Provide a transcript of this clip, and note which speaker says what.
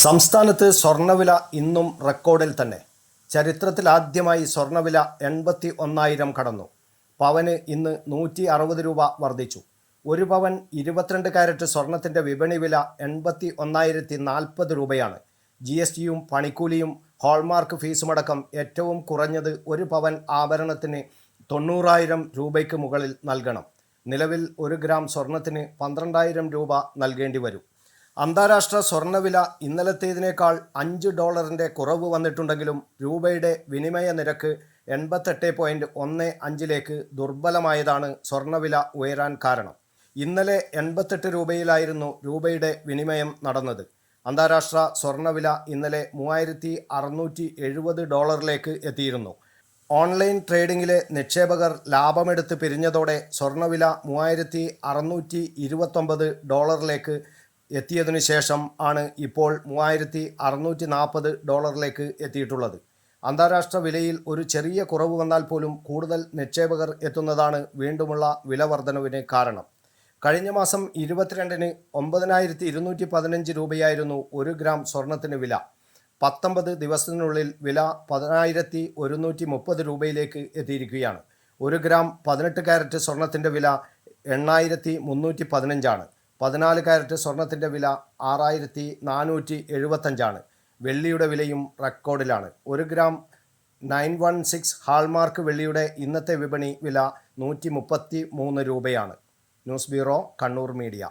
Speaker 1: സംസ്ഥാനത്ത് സ്വർണവില ഇന്നും റെക്കോർഡിൽ തന്നെ. ചരിത്രത്തിലാദ്യമായി സ്വർണവില എൺപത്തി ഒന്നായിരം കടന്നു. പവന് ഇന്ന് നൂറ്റി അറുപത് രൂപ വർദ്ധിച്ചു. ഒരു പവൻ ഇരുപത്തിരണ്ട് കാരറ്റ് സ്വർണത്തിന്റെ വിപണി വില എൺപത്തി ഒന്നായിരത്തി നാൽപ്പത് രൂപയാണ്. ജി എസ് ടിയും പണിക്കൂലിയും ഹോൾമാർക്ക് ഫീസുമടക്കം ഏറ്റവും കുറഞ്ഞത് ഒരു പവൻ ആഭരണത്തിന് തൊണ്ണൂറായിരം രൂപയ്ക്ക് മുകളിൽ നൽകണം. നിലവിൽ ഒരു ഗ്രാം സ്വർണത്തിന് പന്ത്രണ്ടായിരം രൂപ നൽകേണ്ടി വരും. അന്താരാഷ്ട്ര സ്വർണവില ഇന്നലത്തേതിനേക്കാൾ അഞ്ച് ഡോളറിന്റെ കുറവ് വന്നിട്ടുണ്ടെങ്കിലും രൂപയുടെ വിനിമയ നിരക്ക് എൺപത്തെട്ട് പോയിന്റ് ഒന്ന് അഞ്ചിലേക്ക് ദുർബലമായതാണ് സ്വർണവില ഉയരാൻ കാരണം. ഇന്നലെ എൺപത്തെട്ട് രൂപയിലായിരുന്നു രൂപയുടെ വിനിമയം നടന്നത്. അന്താരാഷ്ട്ര സ്വർണവില ഇന്നലെ മൂവായിരത്തി അറുന്നൂറ്റി എഴുപത് ഡോളറിലേക്ക് എത്തിയിരുന്നു. ഓൺലൈൻ ട്രേഡിങ്ങിലെ നിക്ഷേപകർ ലാഭമെടുത്ത് പിരിഞ്ഞതോടെ സ്വർണവില മൂവായിരത്തി അറുന്നൂറ്റി ഇരുപത്തൊമ്പത് ഡോളറിലേക്ക് എത്തിയതിനു ശേഷം ആണ് ഇപ്പോൾ മൂവായിരത്തി അറുന്നൂറ്റി നാൽപ്പത് ഡോളറിലേക്ക് എത്തിയിട്ടുള്ളത്. അന്താരാഷ്ട്ര വിലയിൽ ഒരു ചെറിയ കുറവ് വന്നാൽ പോലും കൂടുതൽ നിക്ഷേപകർ എത്തുന്നതാണ് വീണ്ടുമുള്ള വില വർധനവിന് കാരണം. കഴിഞ്ഞ മാസം ഇരുപത്തിരണ്ടിന് ഒമ്പതിനായിരത്തി ഇരുന്നൂറ്റി പതിനഞ്ച് രൂപയായിരുന്നു ഒരു ഗ്രാം സ്വർണത്തിന് വില. പത്തൊമ്പത് ദിവസത്തിനുള്ളിൽ വില പതിനായിരത്തി ഒരുന്നൂറ്റി മുപ്പത് രൂപയിലേക്ക് എത്തിയിരിക്കുകയാണ്. ഒരു ഗ്രാം പതിനെട്ട് കാരറ്റ് സ്വർണത്തിന്റെ വില എണ്ണായിരത്തി മുന്നൂറ്റി പതിനഞ്ചാണ് പതിനാല് കാരറ്റ് സ്വർണത്തിന്റെ വില ആറായിരത്തി നാനൂറ്റി എഴുപത്തഞ്ചാണ്. വെള്ളിയുടെ വിലയും റെക്കോർഡിലാണ്. ഒരു gram nine one six hallmark വെള്ളിയുടെ ഇന്നത്തെ വിപണി വില നൂറ്റി മുപ്പത്തി മൂന്ന് രൂപയാണ്. News bureau Kannur media.